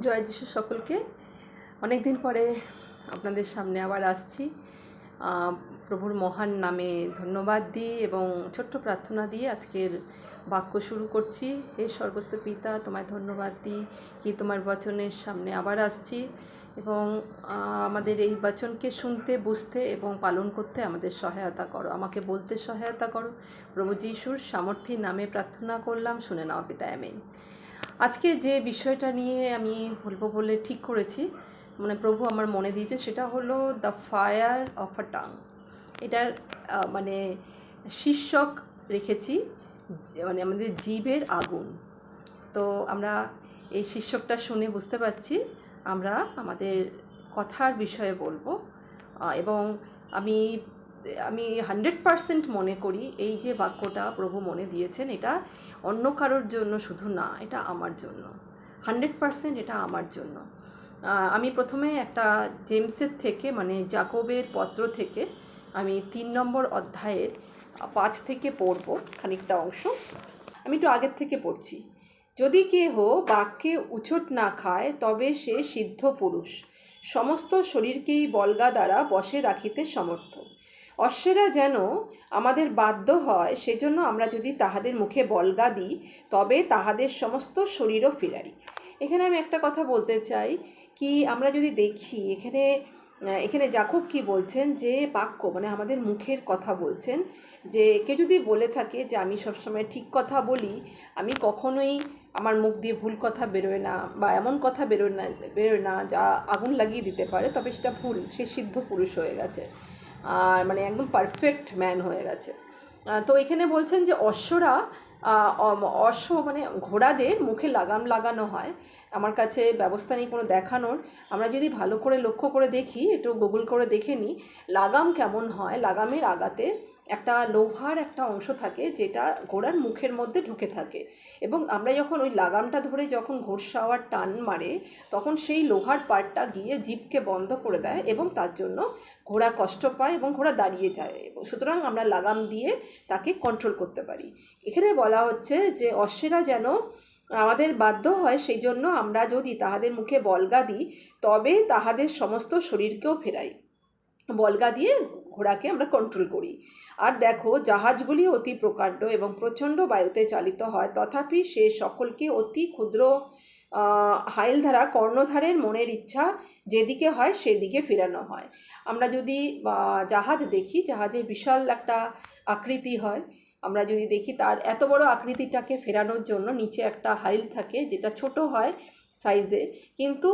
জয় যিশু সকলকে। অনেক দিন পরে আপনাদের সামনে আবার আসছি। প্রভুর মহান নামে ধন্যবাদ দিই এবং ছোট্ট প্রার্থনা দিয়ে আজকের বাক্য শুরু করছি। হে স্বর্গস্থ পিতা, তোমায় ধন্যবাদ দিই কি তোমার বচনের সামনে আবার আসছি এবং আমাদের এই বচনকে শুনতে, বুঝতে এবং পালন করতে আমাদের সহায়তা করো। আমাকে বলতে সহায়তা করো। প্রভু যিশুর সামর্থ্যের নামে প্রার্থনা করলাম, শুনে নাও পিতা আমেন। আজকে যে বিষয়টা নিয়ে আমি বলব বলে ঠিক করেছি মানে প্রভু আমার মনে দিয়েছে সেটা হলো the fire of a tongue এটার মানে শীর্ষক রেখেছি মানে আমাদের জীবের আগুন। তো আমরা এই শীর্ষকটা শুনে বুঝতে পারছি, আমরা আমাদের কথার বিষয়ে বলব। এবং আমি আমি হান্ড্রেড পারসেন্ট মনে করি এই যে বাক্যটা প্রভু মনে দিয়েছেন, এটা অন্য কারোর জন্য শুধু না, এটা আমার জন্য। হান্ড্রেড পারসেন্ট এটা আমার জন্য। আমি প্রথমে একটা জেমসের থেকে মানে জাকবের পত্র থেকে আমি তিন নম্বর অধ্যায়ের পাঁচ থেকে পড়ব খানিকটা অংশ। আমি একটু আগের থেকে পড়ছি। যদি কেহ বাক্যে উছট না খায়, তবে সে সিদ্ধ পুরুষ। সমস্ত শরীরকেই বলগা দ্বারা বসে রাখিতে সমর্থ। অশ্বেরা যেন আমাদের বাধ্য হয়, সেজন্য আমরা যদি তাহাদের মুখে বলগা দিই, তবে তাহাদের সমস্ত শরীরও ফিরাই এখানে আমি একটা কথা বলতে চাই, কি আমরা যদি দেখি, এখানে এখানে জাকব কি বলছেন, যে বাক্য মানে আমাদের মুখের কথা বলছেন, যে কেউ যদি বলে থাকে যে আমি সবসময় ঠিক কথা বলি, আমি কখনোই আমার মুখ দিয়ে ভুল কথা বেরোয় না, বা এমন কথা বেরোয় না বেরোয় না, যা আগুন লাগিয়ে দিতে পারে, তবে সেটা ভুল, সে সিদ্ধ পুরুষ হয়ে গেছে। আর মানে একদম পারফেক্ট ম্যান হয়ে গেছে। তো এখানে বলছেন যে অশ্বরা অশ্ব মানে ঘোড়াদের মুখে লাগাম লাগানো হয়। আমার কাছে ব্যবস্থা নেই কোনো দেখানোর। আমরা যদি ভালো করে লক্ষ্য করে দেখি, একটু গুগল করে দেখে নিই, লাগাম কেমন হয়? লাগামের আগাতে একটা লোহার একটা অংশ থাকে যেটা ঘোড়ার মুখের মধ্যে ঢুকে থাকে। এবং আমরা যখন ওই লাগামটা ধরে যখন ঘোড়সাওয়ার টান মারে, তখন সেই লোহার পার্টটা গিয়ে জিপকে বন্ধ করে দেয় এবং তার জন্য ঘোড়া কষ্ট পায় এবং ঘোড়া দাঁড়িয়ে যায়। এবং সুতরাং আমরা লাগাম দিয়ে তাকে কন্ট্রোল করতে পারি। এখানে বলা হচ্ছে যে অশ্বেরা যেন আমাদের বাধ্য হয় সেই জন্য আমরা যদি তাহাদের মুখে বলগা দিই, তবে তাহাদের সমস্ত শরীরকেও ফেরাই। বলগা দিয়ে ঘোড়াকে আমরা কন্ট্রোল করি। আর দেখো, জাহাজগুলি অতি প্রকাণ্ড এবং প্রচণ্ড বায়ুতে চালিত হয়। তথাপি সে সকলকে অতি ক্ষুদ্র হাইল ধারা কর্ণধারের মনের ইচ্ছা যেদিকে হয় সেদিকে ফেরানো হয়। আমরা যদি জাহাজ দেখি, জাহাজে বিশাল একটা আকৃতি হয়। আমরা যদি দেখি তার এত বড় আকৃতিটাকে ফেরানোর জন্য নিচে একটা হাইল থাকে, যেটা ছোট হয় সাইজে কিন্তু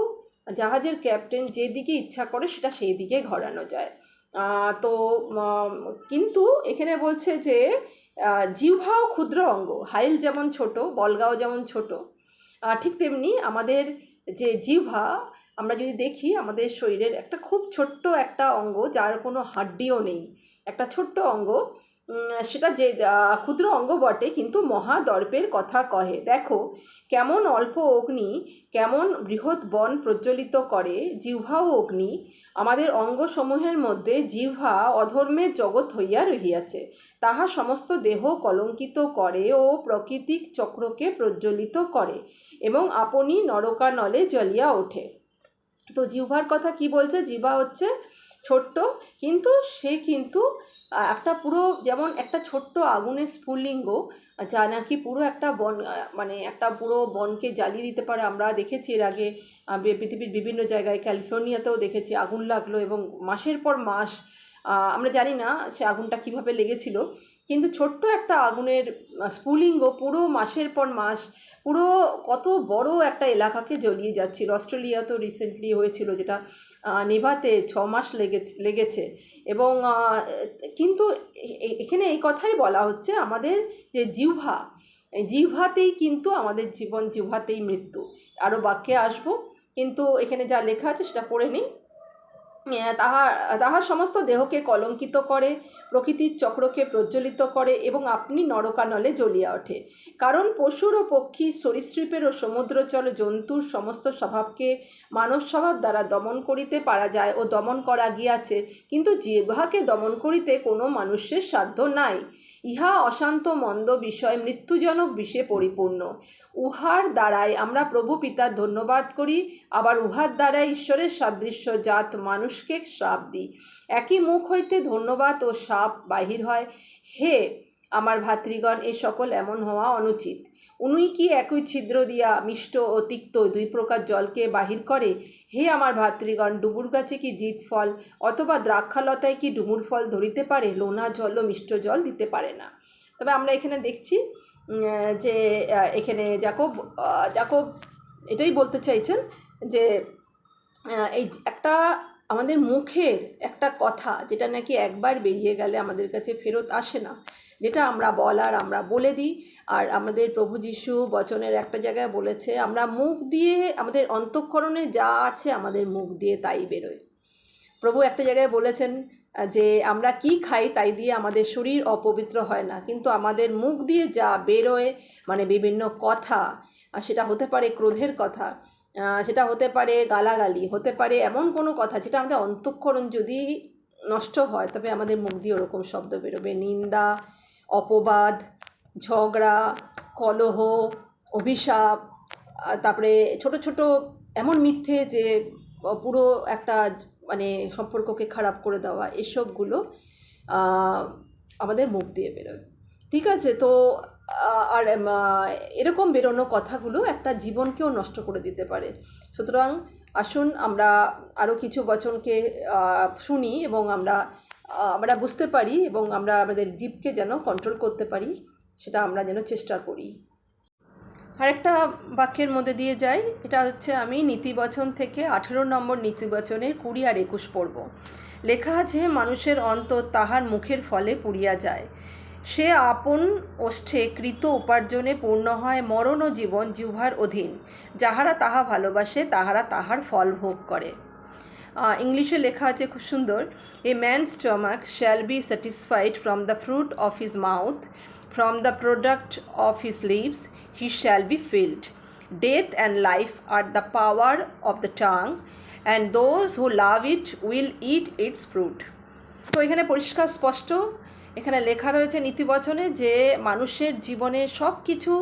জাহাজের ক্যাপ্টেন যেদিকে ইচ্ছা করে সেটা সেই দিকে ঘোরানো যায়। তো কিন্তু এখানে বলছে যে জিহ্বাও ক্ষুদ্র অঙ্গ। হাইল যেমন ছোট, বলগাও যেমন ছোট। ঠিক তেমনি আমাদের যে জিহ্বা, আমরা যদি দেখি, আমাদের শরীরের একটা খুব ছোট্ট একটা অঙ্গ, যার কোনো হাড্ডিও নেই। একটা ছোট্ট অঙ্গ সেটা যে ক্ষুদ্র অঙ্গ বটে, কিন্তু মহাদর্পের কথা কহে। দেখো, কেমন অল্প অগ্নি, কেমন বৃহৎ বন প্রজ্বলিত করে জিহ্বা ও অগ্নি, আমাদের অঙ্গসমূহের মধ্যে জিহ্বা অধর্মের জগৎ হইয়া রহিয়াছে। তাহা সমস্ত দেহ কলঙ্কিত করে ও প্রকৃতিক চক্রকে প্রজ্বলিত করে এবং আপনি নরকানলে জ্বলিয়া ওঠে। তো জিহ্বার কথা কি বলছে? জিহ্বা হচ্ছে ছোট্ট, কিন্তু সে কিন্তু একটা পুরো যেমন একটা ছোট্ট আগুনের স্ফুলিঙ্গ, যা নাকি পুরো একটা বন মানে একটা পুরো বনকে জ্বালিয়ে দিতে পারে। আমরা দেখেছি এর আগে পৃথিবীর বিভিন্ন জায়গায়, ক্যালিফোর্নিয়াতেও দেখেছি আগুন লাগল এবং মাসের পর মাস আমরা জানি না সে আগুনটা কীভাবে লেগেছিল। কিন্তু ছোট্ট একটা আগুনের স্ফুলিঙ্গ পুরো মাসের পর মাস, পুরো কত বড় একটা এলাকাকে জ্বলিয়ে যাচ্ছিল। অস্ট্রেলিয়া তো রিসেন্টলি হয়েছিল যেটা নেভাতে ছ মাস লেগে, লেগেছে। এবং কিন্তু এখানে এই কথাই বলা হচ্ছে আমাদের যে জিহ্বা জিহ্বাতেই কিন্তু আমাদের জীবন, জিহ্বাতেই মৃত্যু। আরও বাক্যে আসব, কিন্তু এখানে যা লেখা আছে সেটা পড়ে নিই। আহ, তাহা তাহার সমস্ত দেহকে কলঙ্কিত করে প্রকৃতির চক্রকে প্রজ্বলিত করে এবং আপনি নরকানলে জ্বলিয়া ওঠে। কারণ পশুর ও পক্ষী সরীসৃপের ও সমুদ্রচল জন্তুর সমস্ত স্বভাবকে মানব স্বভাব দ্বারা দমন করিতে পারা যায় ও দমন করা গিয়াছে কিন্তু জিহ্বাকে দমন করিতে কোনো মানুষের সাধ্য নাই। ইহা অশান্ত মন্দ বিষয়, মৃত্যুজনক বিষে পরিপূর্ণ। উহার দ্বারাই আমরা প্রভু পিতার ধন্যবাদ করি, আবার উহার দ্বারাই ঈশ্বরের সাদৃশ্য জাত মানুষকে শ্রাপ দিই। একই মুখ হইতে ধন্যবাদ ও সাপ বাহির হয়। হে আমার ভাতৃগণ, এ সকল এমন হওয়া অনুচিত। উনুই কি একই ছিদ্র দিয়া মিষ্ট ও তিক্ত দুই প্রকার জলকে বাহির করে? হে আমার ভাতৃগণ ডুবুর গাছে কি জিত ফল? অথবা দ্রাক্ষালতায় কি ডুমুর ফল ধরিতে পারে? লোনা জল ও মিষ্ট জল দিতে পারে না। তবে আমরা এখানে দেখছি যে এখানে জাকব জাকব এটাই বলতে চাইছেন যে এই একটা আমাদের মুখের একটা কথা যেটা নাকি একবার বেরিয়ে গেলে আমাদের কাছে ফেরত আসে না। যেটা আমরা বলার আমরা বলে দিই। আর আমাদের প্রভু যিশু বচনের একটা জায়গায় বলেছে, আমরা মুখ দিয়ে আমাদের অন্তঃকরণে যা আছে আমাদের মুখ দিয়ে তাই বেরোয়। প্রভু একটা জায়গায় বলেছেন যে আমরা কি খাই তাই দিয়ে আমাদের শরীর অপবিত্র হয় না। কিন্তু আমাদের মুখ দিয়ে যা বেরোয় মানে বিভিন্ন কথা সেটা হতে পারে ক্রোধের কথা সেটা হতে পারে গালাগালি, হতে পারে এমন কোনো কথা যেটা আমাদের অন্তঃকরণ যদি নষ্ট হয়, তবে আমাদের মুখ দিয়ে ওরকম শব্দ বেরোবে। নিন্দা অপবাদ, ঝগড়া, কলহ, অভিশাপ তারপরে ছোট ছোট এমন মিথ্যে যে পুরো একটা মানে সম্পর্ককে খারাপ করে দেওয়া, এসবগুলো আমাদের মুখ দিয়ে বেরোয়। ঠিক আছে? তো আর এরকম বেরোনো কথাগুলো একটা জীবনকেও নষ্ট করে দিতে পারে। সুতরাং আসুন আমরা আরও কিছু বচনকে শুনি এবং আমরা আমরা বুঝতে পারি এবং আমরা আমাদের জীবকে যেন কন্ট্রোল করতে পারি, সেটা আমরা যেন চেষ্টা করি। আরেকটা বাক্যের মধ্যে দিয়ে যাই, এটা হচ্ছে আমি নীতিবচন থেকে আঠেরো নম্বর নীতিবচনের কুড়ি আর একুশ পড়ব লেখা আছে, মানুষের অন্তর তাহার মুখের ফলে পুড়িয়া যায়। সে আপন ওষ্ঠে কৃত উপার্জনে পূর্ণ হয় মরণ ও জীবন জিহ্বার অধীন। যাহারা তাহা ভালোবাসে, তাহারা তাহার ফল ভোগ করে। ইংলিশে লেখা আছে খুব সুন্দর a man stomach shall be satisfied from the fruit of his mouth from the product of his lips he shall be filled death and life are the power of the tongue and those who love it will eat its fruit তো এখানে পরিষ্কার স্পষ্ট, এখানে লেখা রয়েছে নীতিবচনে যে মানুষের জীবনে সব কিছু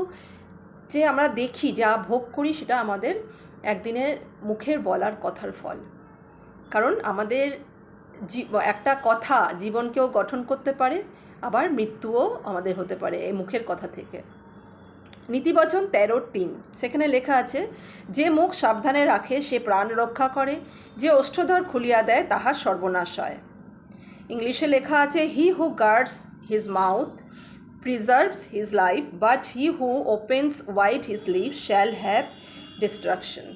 যে আমরা দেখি, যা ভোগ করি, সেটা আমাদের একদিনের মুখের বলার কথার ফল। কারণ আমাদের একটা কথা জীবনকেও গঠন করতে পারে, আবার মৃত্যুও আমাদের হতে পারে এই মুখের কথা থেকে। নীতিবচন তেরোর তিন, সেখানে লেখা আছে, যে মুখ সাবধানে রাখে, সে প্রাণ রক্ষা করে, যে ওষ্ঠধর খুলিয়া দেয় তাহার সর্বনাশ হয়। ইংলিশে লেখা আছে he who guards his mouth preserves his life but he who opens wide his leave shall have destruction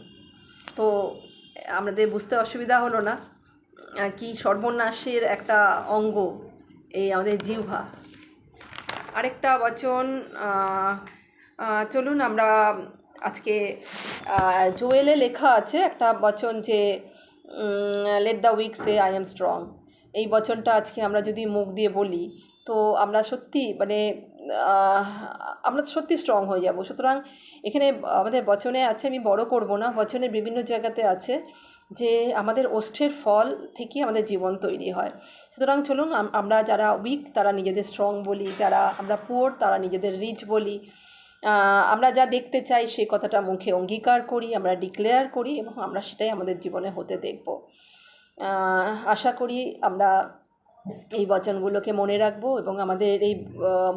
তো আমাদের বুঝতে অসুবিধা হলো না। কি সর্বনাশের একটা অঙ্গ এই আমাদের জিহ্বা। আরেকটা বচন চলুন আমরা আজকে জোয়েলে লেখা আছে একটা বচন যে let the weak say I am strong এই বচনটা আজকে আমরা যদি মুখ দিয়ে বলি, তো আমরা সত্যি মানে আমরা সত্যি স্ট্রং হয়ে যাব। সুতরাং এখানে আমাদের বচনে আছে, আমি বড় করব না। বচনের বিভিন্ন জায়গাতে আছে যে আমাদের ওষ্ঠের ফল থেকে আমাদের জীবন তৈরি হয়। সুতরাং চলুন আমরা যারা উইক তারা নিজেদের স্ট্রং বলি। যারা আমরা পুয়ার তারা নিজেদের রিচ বলি। আমরা যা দেখতে চাই সেই কথাটা মুখে অঙ্গীকার করি, আমরা ডিক্লেয়ার করি এবং আমরা সেটাই আমাদের জীবনে হতে দেখব। আশা করি আমরা এই বচনগুলোকে মনে রাখব এবং আমাদের এই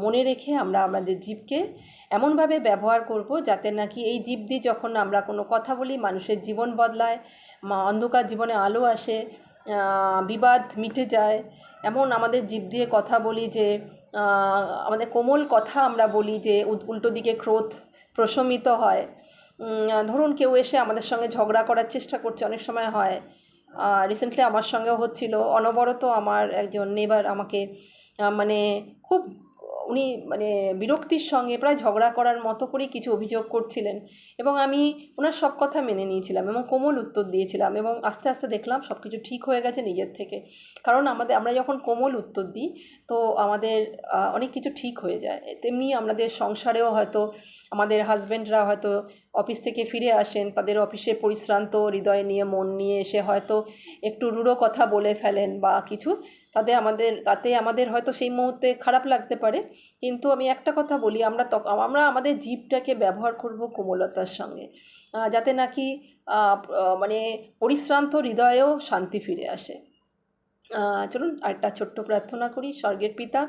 মনে রেখে আমরা আমাদের জীবকে এমনভাবে ব্যবহার করব যাতে নাকি এই জীব দিয়ে যখন আমরা কোনো কথা বলি, মানুষের জীবন বদলায় অন্ধকার জীবনে আলো আসে বিবাদ মিটে যায়, এমন আমাদের জীব দিয়ে কথা বলি যে আমাদের কোমল কথা আমরা বলি যে উল্টো দিকে ক্রোধ প্রশমিত হয়। ধরুন কেউ এসে আমাদের সঙ্গে ঝগড়া করার চেষ্টা করছে, অনেক সময় হয়। রিসেন্টলি আমার সঙ্গেও হচ্ছিল। অনবরত আমার একজন নেবার আমাকে মানে খুব, উনি মানে বিরক্তির সঙ্গে প্রায় ঝগড়া করার মতো করেই কিছু অভিযোগ করছিলেন এবং আমি ওনার সব কথা মেনে নিয়েছিলাম এবং কোমল উত্তর দিয়েছিলাম এবং আস্তে আস্তে দেখলাম সব কিছু ঠিক হয়ে গেছে নিজের থেকে। কারণ আমাদের, আমরা যখন কোমল উত্তর দিই, তো আমাদের অনেক কিছু ঠিক হয়ে যায়। তেমনি আমাদের সংসারেও হয়তো আমাদের হাজব্যান্ডরা হয়তো অফিস থেকে ফিরে আসেন, তাদের অফিসে পরিশ্রান্ত, হৃদয় নিয়ে, মন নিয়ে এসে হয়তো একটু রূঢ় কথা বলে ফেলেন বা কিছু। তাতে আমাদের তাতে আমাদের হয়তো সেই মুহূর্তে খারাপ লাগতে পারে। কিন্তু আমি একটা কথা বলি, আমরা তক, আমরা আমাদের জীবটাকে ব্যবহার করব কোমলতার সঙ্গে। যাতে নাকি মানে পরিশ্রান্ত হৃদয়েও শান্তি ফিরে আসে। চলুন আরেকটা ছোট্ট প্রার্থনা করি, স্বর্গের পিতা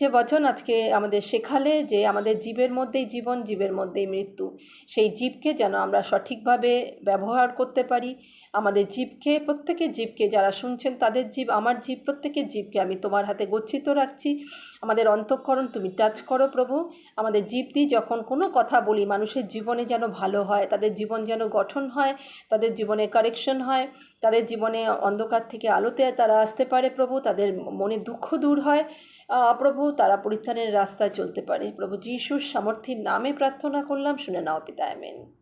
যে বচন আজকে আমাদের শেখালে যে আমাদের জীবের মধ্যেই জীবন, জীবের মধ্যেই মৃত্যু। সেই জীবকে যেন আমরা সঠিকভাবে ব্যবহার করতে পারি। আমাদের জীবকে, প্রত্যেকের জীবকে যারা শুনছেন, তাদের জীব, আমার জীব, প্রত্যেকের জীবকে আমি তোমার হাতে গচ্ছিত রাখছি। আমাদের অন্তঃকরণ তুমি টাচ করো প্রভু। আমাদের জীব দিয়ে যখন কোনো কথা বলি, মানুষের জীবনে যেন ভালো হয়, তাদের জীবন যেন গঠন হয়, তাদের জীবনে কারেকশন হয়। তাদের জীবনে অন্ধকার থেকে আলোতে তারা আসতে পারে প্রভু, তাদের মনে দুঃখ দূর হয়। প্রভু, তারা পরিত্রাণের রাস্তায় চলতে পারে। প্রভু যিশুর সামর্থ্যের নামে প্রার্থনা করলাম, শুনে নাও পিতা, আমেন।